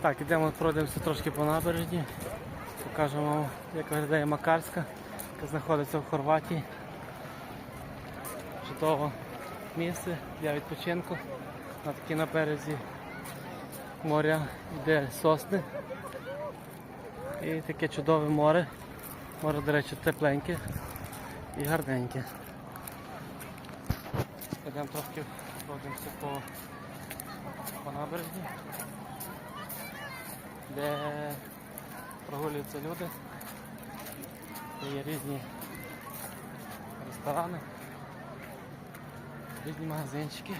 Так, ідемо, пройдемося трошки по набережні. Покажемо вам, як виглядає Макарська, яка знаходиться в Хорватії. Чудове місце для відпочинку. На такій на березі моря йде сосни. І таке чудове море. Море, до речі, тепленьке і гарненьке. Йдемо трошки пройдемося по, по набережні, де прогулюються люди, є різні ресторани, різні магазинчики.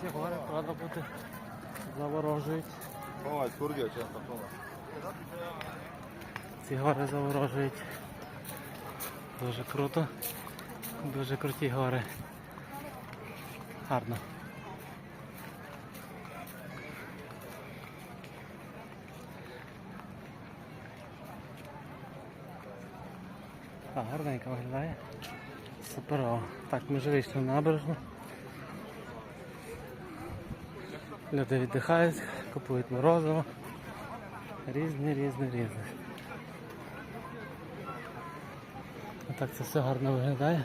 Ці гори, правда, бути заворожують. Ці гори заворожують. Дуже круто. Дуже круті гори. Гарно. А, гарненько виглядає. Суперово. Так, ми вже вийшли на набережну. Люди віддихають, купують морозиво. Різне, різне, різне. Отак це все гарно виглядає.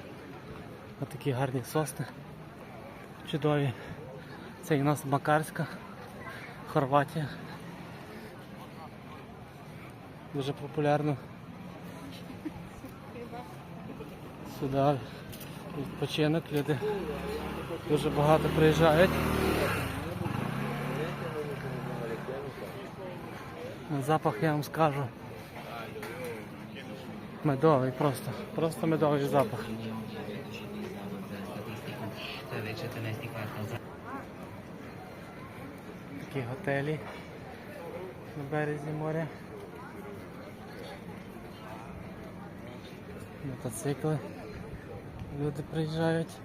Отакі гарні сосни. Чудові. Це і у нас Макарська, Хорватія. Дуже популярно. Сюди відпочинок, люди дуже багато приїжджають. Запах я вам скажу. Медовий просто. Просто медовий запах. Такі готелі на березі моря. Мотоцикли. Люди приїжджають.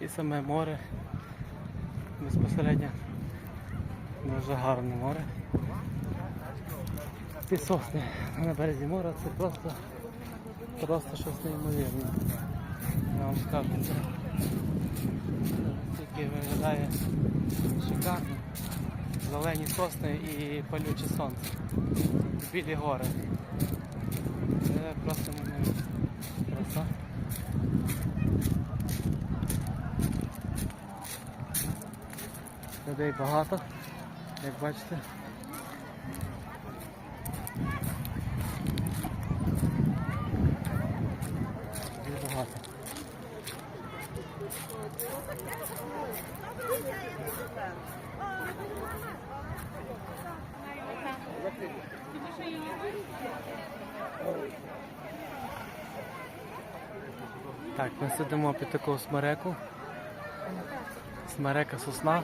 І саме море. Безпосередньо дуже гарне море. Ці сосни на березі моря це просто, просто щось неймовірне. Я вам скажу це. Тільки виглядає шикарно. Зелені сосни і палюче сонце. Білі гори. Це просто неймовірно. Краса. Людей багато, як бачите. Дуже багато. Так, ми сидимо під таку смереку. Смерека сосна.